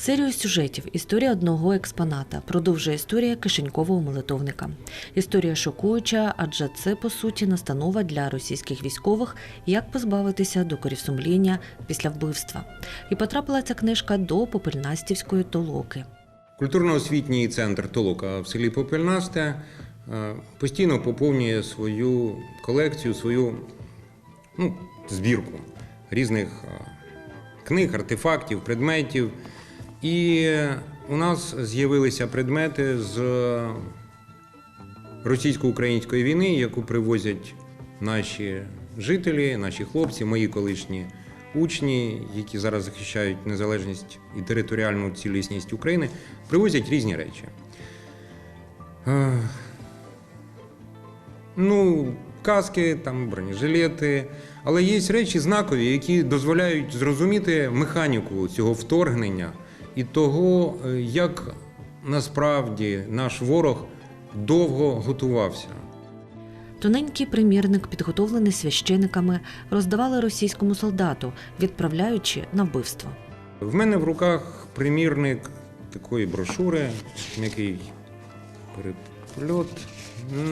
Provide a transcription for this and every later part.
Серію сюжетів Історія одного експоната продовжує історія кишенькового молитовника. Історія шокуюча, адже це по суті настанова для російських військових, як позбавитися докорів сумління після вбивства. І потрапила ця книжка до попельнастівської толоки. Культурно-освітній центр Толока в селі Попельнасте е, постійно поповнює свою колекцію, свою ну, збірку різних е, книг, артефактів, предметів. І у нас з'явилися предмети з російсько-української війни, яку привозять наші жителі, наші хлопці, мої колишні учні, які зараз захищають незалежність і територіальну цілісність України, привозять різні речі. Е, Ну, каски, там, бронежилети. Але є речі знакові, які дозволяють зрозуміти механіку цього вторгнення і того, е, як насправді наш ворог довго готувався. Тоненький примірник, підготовлений священиками, роздавали російському солдату, відправляючи на вбивство. В мене в руках примірник такої брошури, м'який перепльот,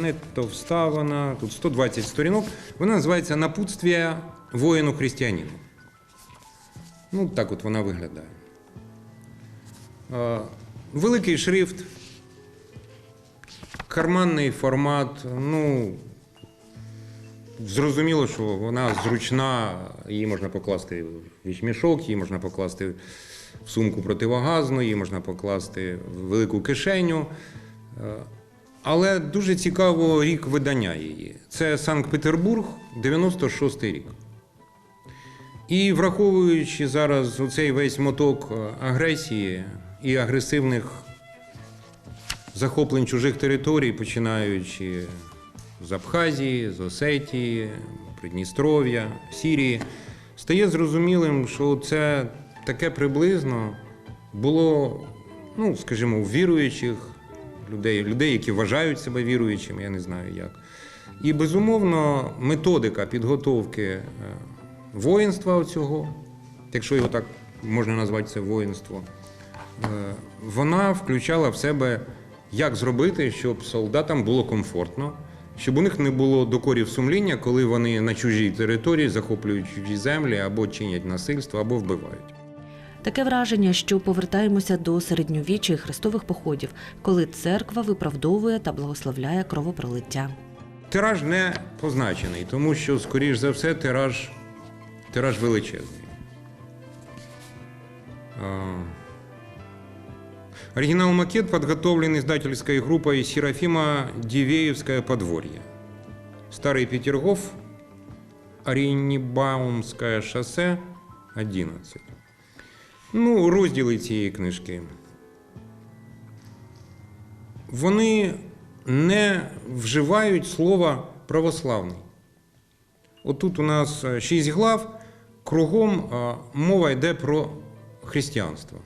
не товста вона, тут 120 сторінок. Вона називається Напутствія воїну християнину. Ну, так от вона виглядає. Е, Великий шрифт, карманний формат, ну, Зрозуміло, що вона зручна, її можна покласти в вічмішок, її можна покласти в сумку противогазну, її можна покласти в велику кишеню. Е, Але дуже цікаво рік видання її. Це Санкт-Петербург, 96-й рік. І враховуючи зараз оцей весь моток е, агресії і агресивних захоплень чужих територій, починаючи з Абхазії, з Осетії, Придністров'я, Сірії, стає зрозумілим, що це таке приблизно було, ну, скажімо, віруючих людей, людей, які вважають себе віруючими, я не знаю як. І безумовно, методика підготовки е, воїнства цього, якщо його так можна назвати це воїнство, вона включала в себе, як зробити, щоб солдатам було комфортно, щоб у них не було докорів сумління, коли вони на чужій території захоплюють чужі землі або чинять насильство, або вбивають. Таке враження, що повертаємося до середньовіччя і хрестових походів, коли церква виправдовує та благословляє кровопролиття. Тираж не позначений, тому що, скоріш за все, тираж, тираж величезний. А, Оригинал макет подготовлен издательской группой Серафима Дивеевское подворье. Старый Петергоф, Оренбаумское шоссе 11. Ну, розділи цієї книжки. Вони не вживають слова православний. Отут у нас шість глав, кругом мова йде про християнство.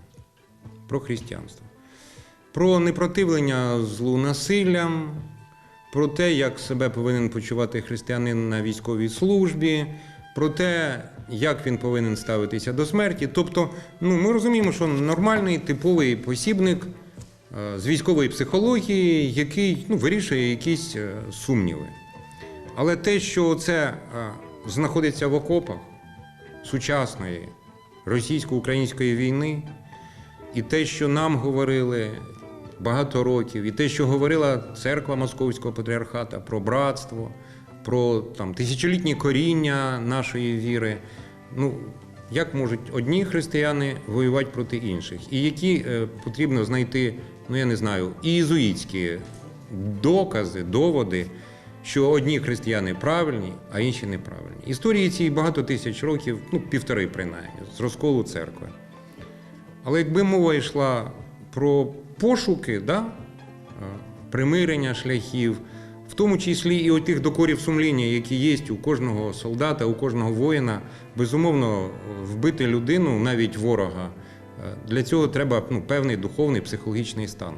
Про християнство. Про непротивлення злу насиллям, про те, як себе повинен почувати християнин на військовій службі, про те, як він повинен ставитися до смерті. Тобто, ну, ми розуміємо, що нормальний типовий посібник е, з військової психології, який ну, вирішує якісь е, сумніви. Але те, що це е, знаходиться в окопах сучасної російсько-української війни, і те, що нам говорили багато років, і те, що говорила церква Московського патріархата про братство, про там, тисячолітні коріння нашої віри. Ну, як можуть одні християни воювати проти інших? І які е, потрібно знайти, ну я не знаю, і єзуїтські докази, доводи, що одні християни правильні, а інші неправильні. Історії ці багато тисяч років, ну півтори принаймні, з розколу церкви. Але якби мова йшла про пошуки, да, е, примирення шляхів, в тому числі і отих докорів сумління, які є у кожного солдата, у кожного воїна, безумовно, вбити людину, навіть ворога, е, для цього треба ну, певний духовний психологічний стан.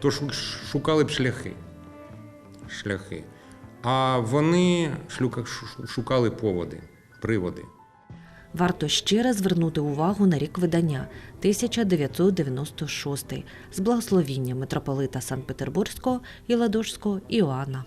То шукали б шляхи. шляхи. А вони шукали поводи, приводи. Варто ще раз звернути увагу на рік видання 1996 з благословіння митрополита Санкт-Петербурзького і Ладожського Іоанна.